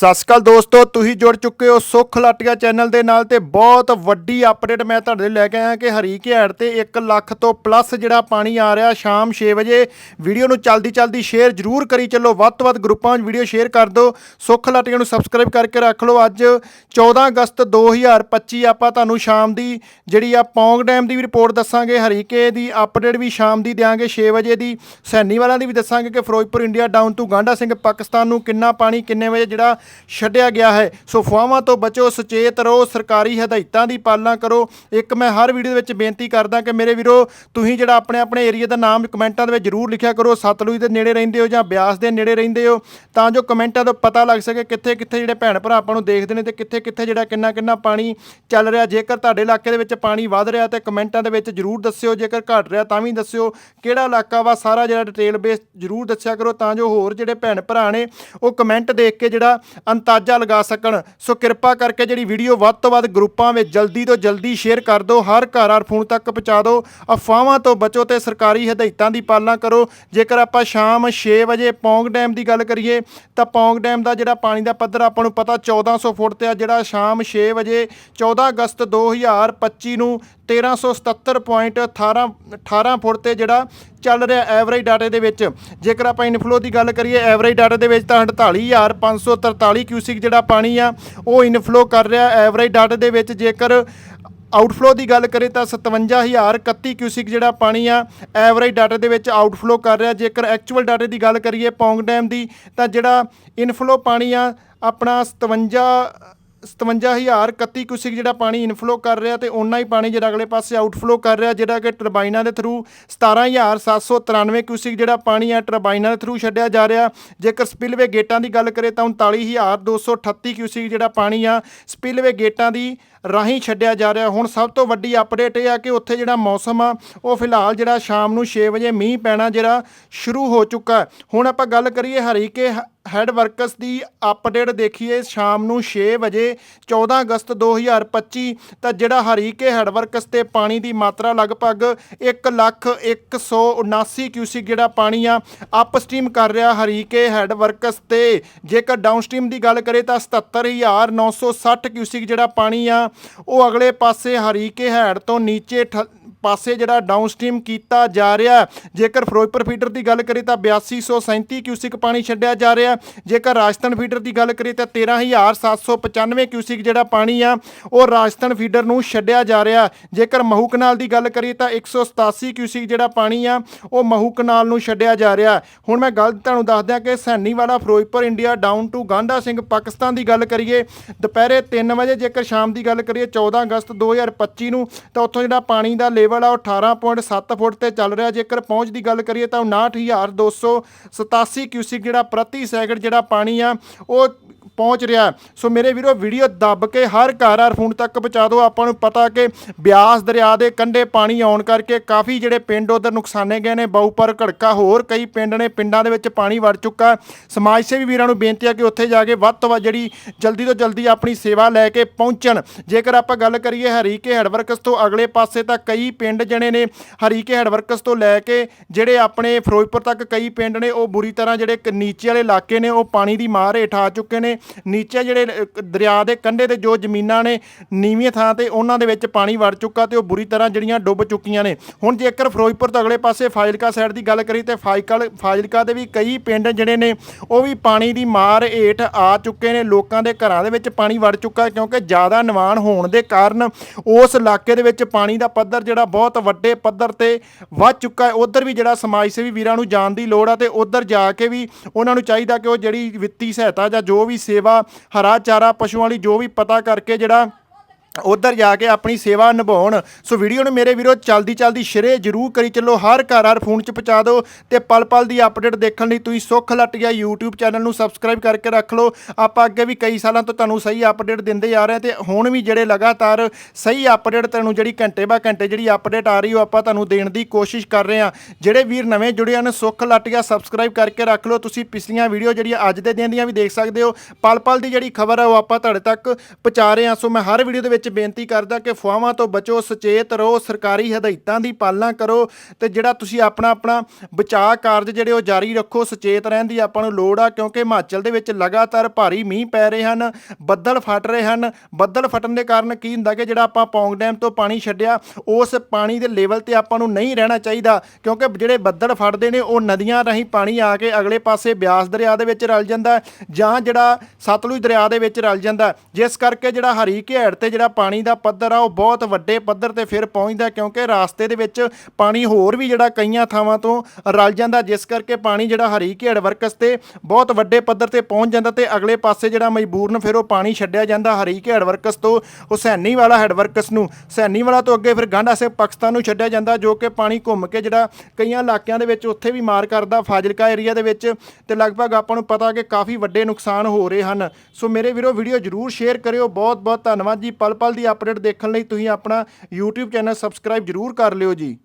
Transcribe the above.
ਸਤਿ ਸ਼੍ਰੀ ਅਕਾਲ ਦੋਸਤੋ, ਤੁਸੀਂ ਜੁੜ ਚੁੱਕੇ ਹੋ ਸੁਖ ਲਾਟੀਆ ਚੈਨਲ ਦੇ ਨਾਲ ਤੇ ਬਹੁਤ ਵੱਡੀ ਅਪਡੇਟ ਮੈਂ ਤੁਹਾਡੇ ਲਈ ਲੈ ਕੇ ਆਇਆ ਕਿ ਹਰੀਕੇ ਹੈਡ ਤੇ 1 ਲੱਖ ਤੋਂ ਪਲੱਸ ਜਿਹੜਾ ਪਾਣੀ ਆ ਰਿਹਾ ਸ਼ਾਮ 6 ਵਜੇ। ਵੀਡੀਓ ਨੂੰ ਚਲਦੀ ਚਲਦੀ ਸ਼ੇਅਰ ਜਰੂਰ ਕਰੀ ਚੱਲੋ, ਵੱਧ ਤੋਂ ਵੱਧ ਗਰੁੱਪਾਂ 'ਚ ਵੀਡੀਓ ਸ਼ੇਅਰ ਕਰ ਦਿਓ। ਸੁਖ ਲਾਟੀਆ ਨੂੰ ਸਬਸਕ੍ਰਾਈਬ ਕਰਕੇ ਰੱਖ ਲਓ। ਅੱਜ 14 ਅਗਸਤ 2025 ਆਪਾਂ ਤੁਹਾਨੂੰ ਸ਼ਾਮ ਦੀ ਜਿਹੜੀ ਆ ਪੌਂਗ ਡੈਮ ਦੀ ਵੀ ਰਿਪੋਰਟ ਦੱਸਾਂਗੇ, ਹਰੀਕੇ ਦੀ ਅਪਡੇਟ ਵੀ ਸ਼ਾਮ ਦੀ ਦਿਆਂਗੇ 6 ਵਜੇ ਦੀ। ਸੈਨੀ ਵਾਲਾਂ ਦੀ ਵੀ ਦੱਸਾਂਗੇ ਕਿ Firozpur, India down to Ganda Singh, Pakistan ਨੂੰ ਕਿੰਨਾ ਪਾਣੀ, ਕਿੰਨੇ ਵਜੇ ਜਿਹੜਾ ਛੱਡਿਆ ਗਿਆ ਹੈ। ਸੋ ਫੁਆਵਾਂ ਤੋਂ ਬਚੋ, ਸੁਚੇਤ ਰਹੋ, ਸਰਕਾਰੀ ਹਦਾਇਤਾਂ ਦੀ ਪਾਲਣਾ ਕਰੋ। ਇੱਕ ਮੈਂ ਹਰ ਵੀਡੀਓ ਦੇ ਵਿੱਚ ਬੇਨਤੀ ਕਰਦਾ ਕਿ ਮੇਰੇ ਵੀਰੋ, ਤੁਸੀਂ ਜਿਹੜਾ ਆਪਣੇ ਆਪਣੇ ਏਰੀਆ ਦਾ ਨਾਮ ਕਮੈਂਟਾਂ ਦੇ ਵਿੱਚ ਜਰੂਰ ਲਿਖਿਆ ਕਰੋ। ਸਤਲੁਜ ਦੇ ਨੇੜੇ ਰਹਿੰਦੇ ਹੋ ਜਾਂ ਬਿਆਸ ਦੇ ਨੇੜੇ ਰਹਿੰਦੇ ਹੋ, ਤਾਂ ਜੋ ਕਮੈਂਟਾਂ ਤੋਂ ਪਤਾ ਲੱਗ ਸਕੇ ਕਿੱਥੇ ਕਿੱਥੇ ਜਿਹੜੇ ਭੈਣ ਭਰਾ ਆਪਾਂ ਨੂੰ ਦੇਖਦੇ ਨੇ ਤੇ ਕਿੱਥੇ ਕਿੱਥੇ ਜਿਹੜਾ ਕਿੰਨਾ ਕਿੰਨਾ ਪਾਣੀ ਚੱਲ ਰਿਹਾ। ਜੇਕਰ ਤੁਹਾਡੇ ਇਲਾਕੇ ਦੇ ਵਿੱਚ ਪਾਣੀ ਵੱਧ ਰਿਹਾ ਤੇ ਕਮੈਂਟਾਂ ਦੇ ਵਿੱਚ ਜਰੂਰ ਦੱਸਿਓ, ਜੇਕਰ ਘਟ ਰਿਹਾ ਤਾਂ ਵੀ ਦੱਸਿਓ। ਕਿਹੜਾ ਇਲਾਕਾ ਵਾ, ਸਾਰਾ ਜਿਹੜਾ ਡਿਟੇਲ ਬੇਸ ਜਰੂਰ ਦੱਸਿਆ ਕਰੋ, ਤਾਂ ਜੋ ਹੋਰ ਜਿਹੜੇ ਭੈਣ ਭਰਾ ਨੇ, ਉਹ ਕਮੈਂਟ ਦੇਖ ਕੇ ਜਿਹੜਾ ਅੰਦਾਜ਼ਾ ਲਗਾ ਸਕਣ। ਸੋ ਕਿਰਪਾ ਕਰਕੇ ਜਿਹੜੀ ਵੀਡੀਓ ਵੱਧ ਤੋਂ ਵੱਧ ਗਰੁੱਪਾਂ ਵਿੱਚ ਜਲਦੀ ਤੋਂ ਜਲਦੀ ਸ਼ੇਅਰ ਕਰ ਦਿਓ। ਹਰ ਘਰ ਹਰ ਫੋਨ ਤੱਕ ਪਹੁੰਚਾ ਦਿਓ। ਅਫਵਾਹਾਂ ਤੋਂ ਬਚੋ ਤੇ ਸਰਕਾਰੀ ਹਦਾਇਤਾਂ ਦੀ ਪਾਲਣਾ ਕਰੋ। ਜੇਕਰ ਆਪਾਂ ਸ਼ਾਮ 6 ਵਜੇ ਪੌਂਗ ਡੈਮ ਦੀ ਗੱਲ ਕਰੀਏ, ਤਾਂ ਪੌਂਗ ਡੈਮ ਦਾ ਜਿਹੜਾ ਪਾਣੀ ਦਾ ਪੱਧਰ ਆਪਾਂ ਨੂੰ ਪਤਾ 1400 ਫੁੱਟ ਤੇ ਆ, ਜਿਹੜਾ ਸ਼ਾਮ 6 ਵਜੇ 14 ਅਗਸਤ 2025 ਨੂੰ 1377.18 18 ਫੁੱਟ ਤੇ ਜਿਹੜਾ ਚੱਲ ਰਿਹਾ ਐਵਰੇਜ ਡਾਟੇ ਦੇ ਵਿੱਚ। ਜੇਕਰ ਆਪਾਂ ਇਨਫਲੋ ਦੀ ਗੱਲ ਕਰੀਏ ਐਵਰੇਜ ਡਾਟੇ ਦੇ ਵਿੱਚ ਤਾਂ 48543 ਕਿਊਸਿਕ ਜਿਹੜਾ ਪਾਣੀ ਆ, ਉਹ ਇਨਫਲੋ ਕਰ ਰਿਹਾ ਐਵਰੇਜ ਡਾਟਾ ਦੇ ਵਿੱਚ ਜੇਕਰ ਆਊਟਫਲੋ ਦੀ ਗੱਲ ਕਰੇ ਤਾਂ 57031 ਕਿਊਸਿਕ ਜਿਹੜਾ ਪਾਣੀ ਆ ਐਵਰੇਜ ਡਾਟਾ ਦੇ ਵਿੱਚ ਆਊਟਫਲੋ ਕਰ ਰਿਹਾ। ਜੇਕਰ ਐਕਚੁਅਲ ਡਾਟੇ ਦੀ ਗੱਲ ਕਰੀਏ ਪੌਂਗ ਡੈਮ ਦੀ, ਤਾਂ ਜਿਹੜਾ ਇਨਫਲੋ ਪਾਣੀ ਆ, ਆਪਣਾ 57 57031 ਕਿਊਸਿਕ ਜਿਹੜਾ ਪਾਣੀ ਇਨਫਲੋ ਕਰ ਰਿਹਾ ਤੇ ਓਨਾ ਹੀ ਪਾਣੀ ਜਿਹੜਾ ਅਗਲੇ ਪਾਸੇ ਆਊਟਫਲੋ ਕਰ ਰਿਹਾ, ਜਿਹੜਾ ਕਿ ਟਰਬਾਈਨਾਂ ਦੇ ਥਰੂ 17793 ਕਿਊਸਿਕ ਜਿਹੜਾ ਪਾਣੀ ਹੈ ਟਰਬਾਈਨਾਂ ਦੇ ਥਰੂ ਛੱਡਿਆ ਜਾ ਰਿਹਾ। ਜੇਕਰ ਸਪਿਲਵੇ ਗੇਟਾਂ ਦੀ ਗੱਲ ਕਰੇ ਤਾਂ 39238 ਕਿਊਸਿਕ ਜਿਹੜਾ ਪਾਣੀ ਆ ਸਪਿਲਵੇ ਗੇਟਾਂ ਦੀ ਰਾਹੀਂ ਛੱਡਿਆ ਜਾ ਰਿਹਾ। ਹੁਣ ਸਭ ਤੋਂ ਵੱਡੀ ਅਪਡੇਟ ਇਹ ਆ ਕਿ ਉੱਥੇ ਜਿਹੜਾ ਮੌਸਮ ਆ, ਉਹ ਫਿਲਹਾਲ ਜਿਹੜਾ ਸ਼ਾਮ ਨੂੰ 6 ਵਜੇ ਮੀਂਹ ਪੈਣਾ ਜਿਹੜਾ ਸ਼ੁਰੂ ਹੋ ਚੁੱਕਾ। ਹੁਣ ਆਪਾਂ ਗੱਲ ਕਰੀਏ ਹਰੀਕੇ ਹੈਡ ਵਰਕਸ ਦੀ ਅਪਡੇਟ ਦੇਖੀਏ, ਸ਼ਾਮ ਨੂੰ 6 ਵਜੇ 14 ਅਗਸਤ 2025 ਤਾਂ ਜਿਹੜਾ ਹਰੀਕੇ ਹੈਡ ਵਰਕਸ ਤੇ ਪਾਣੀ ਦੀ ਮਾਤਰਾ ਲਗਭਗ 1 ਲੱਖ 179 ਕਿਊਸਿਕ ਜਿਹੜਾ ਪਾਣੀ ਆ ਅਪਸਟ੍ਰੀਮ ਕਰ ਰਿਹਾ ਹਰੀਕੇ ਹੈਡ ਵਰਕਸ ਤੇ। ਜੇਕਰ ਡਾਊਨਸਟ੍ਰੀਮ ਦੀ ਗੱਲ ਕਰੇ ਤਾਂ 77960 ਕਿਊਸਿਕ ਜਿਹੜਾ ਪਾਣੀ ਆ, ਉਹ ਅਗਲੇ ਪਾਸੇ ਹਰੀਕੇ ਹੈਡ ਤੋਂ ਨੀਚੇ ਠ- ਪਾਸੇ ਜਿਹੜਾ ਡਾਊਨਸਟ੍ਰੀਮ ਕੀਤਾ ਜਾ ਰਿਹਾ ਜੇਕਰ ਫਿਰੋਜ਼ਪੁਰ ਫੀਡਰ ਦੀ ਗੱਲ ਕਰੀ ਤਾਂ 8237 ਕਿਊਸਿਕ ਪਾਣੀ ਛੱਡਿਆ ਜਾ ਰਿਹਾ ਜੇਕਰ ਰਾਜਸਥਾਨ ਫੀਡਰ ਦੀ ਗੱਲ ਕਰੀ ਤਾਂ 13795 ਕਿਊਸਿਕ ਜਿਹੜਾ ਪਾਣੀ ਆ, ਉਹ ਰਾਜਸਥਾਨ ਫੀਡਰ ਨੂੰ ਛੱਡਿਆ ਜਾ ਰਿਹਾ ਜੇਕਰ ਮਹੂ ਕਨਾਲ ਦੀ ਗੱਲ ਕਰੀ ਤਾਂ 187 ਕਿਊਸਿਕ ਜਿਹੜਾ ਪਾਣੀ ਆ, ਉਹ ਮਹੂ ਕਨਾਲ ਨੂੰ ਛੱਡਿਆ ਜਾ ਰਿਹਾ ਹੁਣ ਮੈਂ ਗੱਲ ਤੁਹਾਨੂੰ ਦੱਸ ਦਿਆਂ ਕਿ Sainiwala Firozpur India down to Gandha Singh Pakistan ਦੀ ਗੱਲ ਕਰੀਏ, ਦੁਪਹਿਰੇ 3 ਵਜੇ ਜੇਕਰ ਸ਼ਾਮ ਦੀ ਗੱਲ ਕਰੀਏ 14 ਅਗਸਤ 2025 ਨੂੰ ਤਾਂ ਉੱਥੋਂ ਜਿਹੜਾ ਪਾਣੀ ਦਾ ਲੈਵਲ ਆ ਉਹ 18.7 ਫੁੱਟ ਤੇ ਚੱਲ ਰਿਹਾ। ਜੇਕਰ ਪਹੁੰਚ ਦੀ ਗੱਲ ਕਰੀਏ ਤਾਂ 59287 ਕਿਊਸਿਕ ਜਿਹੜਾ ਪ੍ਰਤੀ ਸੈਕਿੰਡ ਜਿਹੜਾ ਪਾਣੀ ਆ, ਉਹ ਪਹੁੰਚ ਰਿਹਾ ਸੋ ਮੇਰੇ ਵੀਰੋ ਵੀਡੀਓ ਦੱਬ ਕੇ ਹਰ ਘਰ ਹਰ ਫੋਨ ਤੱਕ ਪਹੁੰਚਾ ਦਿਓ। ਆਪਾਂ ਨੂੰ ਪਤਾ ਕਿ ਬਿਆਸ ਦਰਿਆ ਦੇ ਕੰਢੇ ਪਾਣੀ ਆਉਣ ਕਰਕੇ ਕਾਫੀ ਜਿਹੜੇ ਪਿੰਡ ਉਧਰ ਨੁਕਸਾਨੇ ਗਏ ਨੇ। ਬਾਊਪਰ ਘੜਕਾ ਹੋਰ ਕਈ ਪਿੰਡ ਨੇ, ਪਿੰਡਾਂ ਦੇ ਵਿੱਚ ਪਾਣੀ ਵੜ ਚੁੱਕਾ ਸਮਾਜ ਸੇਵੀ ਵੀਰਾਂ ਨੂੰ ਬੇਨਤੀ ਆ ਕਿ ਉੱਥੇ ਜਾ ਕੇ ਵੱਧ ਤੋਂ ਵੱਧ ਜਿਹੜੀ ਜਲਦੀ ਤੋਂ ਜਲਦੀ ਆਪਣੀ ਸੇਵਾ ਲੈ ਕੇ ਪਹੁੰਚਣ। ਜੇਕਰ ਆਪਾਂ ਗੱਲ ਕਰੀਏ ਹਰੀਕੇ ਹੈਡਵਰਕਸ ਤੋਂ ਅਗਲੇ ਪਾਸੇ ਤਾਂ ਕਈ ਪਿੰਡ ਜਿਹੜੇ ਨੇ ਹਰੀਕੇ ਹੈਡਵਰਕਸ ਤੋਂ ਲੈ ਕੇ ਜਿਹੜੇ ਆਪਣੇ ਫਿਰੋਜ਼ਪੁਰ ਤੱਕ ਕਈ ਪਿੰਡ ਨੇ, ਉਹ ਬੁਰੀ ਤਰ੍ਹਾਂ ਜਿਹੜੇ ਕ- ਨੀਚੇ ਵਾਲੇ ਇਲਾਕੇ ਨੇ, ਉਹ ਪਾਣੀ ਦੀ ਮਾਰ ਹੇਠ ਆ ਚੁੱਕੇ ਨੇ। ਨੀਚੇ ਜਿਹੜੇ ਦਰਿਆ ਦੇ ਕੰਢੇ ਤੇ ਜੋ ਜ਼ਮੀਨਾਂ ਨੇ ਨੀਵੀਂ ਥਾਂ ਤੇ, ਉਹਨਾਂ ਦੇ ਵਿੱਚ ਪਾਣੀ ਵੜ ਚੁੱਕਾ ਤੇ ਉਹ ਬੁਰੀ ਤਰ੍ਹਾਂ ਜਿਹੜੀਆਂ ਡੁੱਬ ਚੁੱਕੀਆਂ ਨੇ। ਹੁਣ ਜੇਕਰ ਫਿਰੋਜ਼ਪੁਰ ਤੋਂ ਅਗਲੇ ਪਾਸੇ ਫਾਜ਼ਿਲਕਾ ਸਾਈਡ ਦੀ ਗੱਲ ਕਰੀ ਤੇ ਫਾਜ਼ਿਲਕਾ ਫਾਜ਼ਿਲਕਾ ਦੇ ਵੀ ਕਈ ਪਿੰਡ ਜਿਹੜੇ ਨੇ, ਉਹ ਵੀ ਪਾਣੀ ਦੀ ਮਾਰ ਹੇਠ ਆ ਚੁੱਕੇ ਨੇ। ਲੋਕਾਂ ਦੇ ਘਰਾਂ ਦੇ ਵਿੱਚ ਪਾਣੀ ਵੜ ਚੁੱਕਾ ਕਿਉਂਕਿ ਜ਼ਿਆਦਾ ਨਿਵਾਣ ਹੋਣ ਦੇ ਕਾਰਨ ਉਸ ਇਲਾਕੇ ਦੇ ਵਿੱਚ ਪਾਣੀ ਦਾ ਪੱਧਰ ਜਿਹੜਾ ਬਹੁਤ ਵੱਡੇ ਪੱਧਰ ਤੇ ਵੱਧ ਚੁੱਕਾ ਹੈ। ਉਧਰ ਵੀ ਜਿਹੜਾ ਸਮਾਜ ਸੇਵੀ ਵੀਰਾਂ ਨੂੰ ਜਾਣ ਦੀ ਲੋੜ ਆ ਤੇ ਉਧਰ ਜਾ ਕੇ ਵੀ ਉਹਨਾਂ ਨੂੰ ਚਾਹੀਦਾ ਕਿ ਉਹ ਜਿਹੜੀ ਵਿੱਤੀ ਸਹਾਇਤਾ ਜਾਂ ਜੋ ਵੀ ਸੇਵਾ, ਹਰਾ ਚਾਰਾ, ਪਸ਼ੂਆਂ ਲਈ ਜੋ ਵੀ ਪਤਾ ਕਰਕੇ ਜਿਹੜਾ ਉਧਰ ਜਾ ਕੇ ਆਪਣੀ ਸੇਵਾ ਨਿਭਾਉਣ। ਸੋ ਵੀਡੀਓ ਨੂੰ ਮੇਰੇ ਵੀਰੋ ਚਲਦੀ ਚਲਦੀ ਸ਼ੇਅਰ ਜਰੂਰ ਕਰੀ ਚੱਲੋ। ਹਰ ਘਰ ਹਰ ਫੋਨ 'ਚ ਪਹੁੰਚਾ ਦਿਓ ਤੇ ਪਲ ਪਲ ਦੀ ਅਪਡੇਟ ਦੇਖਣ ਲਈ ਤੁਸੀਂ ਸੁੱਖ ਲੱਟ ਗਿਆ YouTube ਚੈਨਲ ਨੂੰ ਸਬਸਕ੍ਰਾਈਬ ਕਰਕੇ ਰੱਖ ਲਓ। ਆਪਾਂ ਅੱਗੇ ਵੀ ਕਈ ਸਾਲਾਂ ਤੋਂ ਤੁਹਾਨੂੰ ਸਹੀ ਅਪਡੇਟ ਦਿੰਦੇ ਆ ਰਹੇ ਹਾਂ ਤੇ ਹੁਣ ਵੀ ਜਿਹੜੇ ਲਗਾਤਾਰ ਸਹੀ ਅਪਡੇਟ ਤੁਹਾਨੂੰ ਜਿਹੜੀ ਘੰਟੇ ਬਾ ਘੰਟੇ ਜਿਹੜੀ ਅਪਡੇਟ ਆ ਰਹੀ ਉਹ ਆਪਾਂ ਤੁਹਾਨੂੰ ਦੇਣ ਦੀ ਕੋਸ਼ਿਸ਼ ਕਰ ਰਹੇ ਹਾਂ। ਜਿਹੜੇ ਵੀਰ ਨਵੇਂ ਜੁੜੇ ਹਨ, ਸੁੱਖ ਲੱਟ ਗਿਆ ਸਬਸਕ੍ਰਾਈਬ ਕਰਕੇ ਰੱਖ ਲਓ। ਤੁਸੀਂ ਪਿਛਲੀਆਂ ਵੀਡੀਓ ਜਿਹੜੀਆਂ ਅੱਜ ਦੇ ਦਿਨ ਦੀਆਂ ਵੀ ਦੇਖ ਸਕਦੇ ਹੋ। ਪਲ ਪਲ ਦੀ ਜਿਹੜੀ ਖਬਰ ਹੈ ਉਹ ਆਪਾਂ ਤੁਹਾਡੇ ਤੱਕ ਪਹੁੰਚਾ ਰਹੇ ਹਾਂ। ਸੋ ਮੈਂ ਹਰ ਵੀਡੀਓ ਦੇ ਵਿੱਚ ਬੇਨਤੀ ਕਰਦਾ ਕਿ ਫੁਆਵਾਂ ਤੋਂ ਬਚੋ, ਸੁਚੇਤ ਰਹੋ, ਸਰਕਾਰੀ ਹਦਾਇਤਾਂ ਦੀ ਪਾਲਣਾ ਕਰੋ ਤੇ ਜਿਹੜਾ ਤੁਸੀਂ ਆਪਣਾ ਆਪਣਾ ਬਚਾਅ ਕਾਰਜ ਜਿਹੜੇ ਉਹ ਜਾਰੀ ਰੱਖੋ, ਸੁਚੇਤ ਰਹਿਣ ਦੀ ਆਪਾਂ ਨੂੰ ਲੋੜ ਆ, ਕਿਉਂਕਿ ਹਿਮਾਚਲ ਦੇ ਵਿੱਚ ਲਗਾਤਾਰ ਭਾਰੀ ਮੀਂਹ ਪੈ ਰਹੇ ਹਨ, ਬੱਦਲ ਫਟ ਰਹੇ ਹਨ। ਬੱਦਲ ਫਟਣ ਦੇ ਕਾਰਨ ਕੀ ਹੁੰਦਾ ਕਿ ਜਿਹੜਾ ਆਪਾਂ ਪੌਂਗ ਡੈਮ ਤੋਂ ਪਾਣੀ ਛੱਡਿਆ, ਉਸ ਪਾਣੀ ਦੇ ਲੈਵਲ ਤੇ ਆਪਾਂ ਨੂੰ ਨਹੀਂ ਰਹਿਣਾ ਚਾਹੀਦਾ, ਕਿਉਂਕਿ ਜਿਹੜੇ ਬੱਦਲ ਫਟਦੇ ਨੇ, ਉਹ ਨਦੀਆਂ ਰਾਹੀਂ ਪਾਣੀ ਆ ਕੇ ਅਗਲੇ ਪਾਸੇ ਬਿਆਸ ਦਰਿਆ ਦੇ ਵਿੱਚ ਰਲ ਜਾਂਦਾ ਜਾਂ ਜਿਹੜਾ ਸਤਲੁਜ ਦਰਿਆ ਦੇ ਵਿੱਚ ਰਲ ਜਾਂਦਾ ਜਿਸ ਕਰਕੇ ਜਿਹੜਾ ਹਰੀ ਘੇੜ ਤੇ ਜਿਹੜਾ ਪਾਣੀ ਦਾ ਪੱਧਰ ਆ, ਉਹ ਬਹੁਤ ਵੱਡੇ ਪੱਧਰ ਤੇ ਫਿਰ ਪਹੁੰਚਦਾ ਕਿਉਂਕਿ ਰਾਸਤੇ ਦੇ ਵਿੱਚ ਪਾਣੀ ਹੋਰ ਵੀ ਜਿਹੜਾ ਕਈਆਂ ਥਾਵਾਂ ਤੋਂ ਰਲ ਜਾਂਦਾ, ਜਿਸ ਕਰਕੇ ਪਾਣੀ ਜਿਹੜਾ ਹਰੀ ਘੇੜ ਵਰਕਸ ਤੇ ਬਹੁਤ ਵੱਡੇ ਪੱਧਰ ਤੇ ਪਹੁੰਚ ਜਾਂਦਾ ਤੇ ਅਗਲੇ ਪਾਸੇ ਜਿਹੜਾ ਮਜਬੂਰਨ ਫਿਰ ਉਹ ਪਾਣੀ ਛੱਡਿਆ ਜਾਂਦਾ ਹਰੀ ਘੇੜ ਵਰਕਸ ਤੋਂ ਹੁਸੈਨੀ ਵਾਲਾ ਹੈਡ ਵਰਕਸ ਨੂੰ। ਹੁਸੈਨੀ ਵਾਲਾ ਤੋਂ ਅੱਗੇ ਫਿਰ ਗਾਂਡਾ ਸੇ ਪਾਕਿਸਤਾਨ ਨੂੰ ਛੱਡਿਆ ਜਾਂਦਾ ਜੋ ਕਿ ਪਾਣੀ ਘੁੰਮ ਕੇ ਜਿਹੜਾ ਕਈਆਂ ਇਲਾਕਿਆਂ ਦੇ ਵਿੱਚ ਉੱਥੇ ਵੀ ਮਾਰ ਕਰਦਾ ਫਾਜ਼ਿਲਕਾ ਏਰੀਆ ਦੇ ਵਿੱਚ ਤੇ ਲਗਭਗ ਆਪਾਂ ਨੂੰ ਪਤਾ ਕਿ ਕਾਫੀ ਵੱਡੇ ਨੁਕਸਾਨ ਹੋ ਰਹੇ ਹਨ। ਸੋ ਮੇਰੇ ਵੀਰੋ, ਵੀਡੀਓ ਜਰੂਰ ਸ਼ੇਅਰ ਕਰਿਓ। ਬਹੁਤ ਬਹੁਤ ਧੰਨਵਾਦ ਜੀ। ਪਲ ਪਲ ਦੀ ਅਪਡੇਟ ਦੇਖਣ ਲਈ ਤੁਸੀਂ ਆਪਣਾ YouTube ਚੈਨਲ ਸਬਸਕ੍ਰਾਈਬ ਜਰੂਰ ਕਰ ਲਿਓ ਜੀ।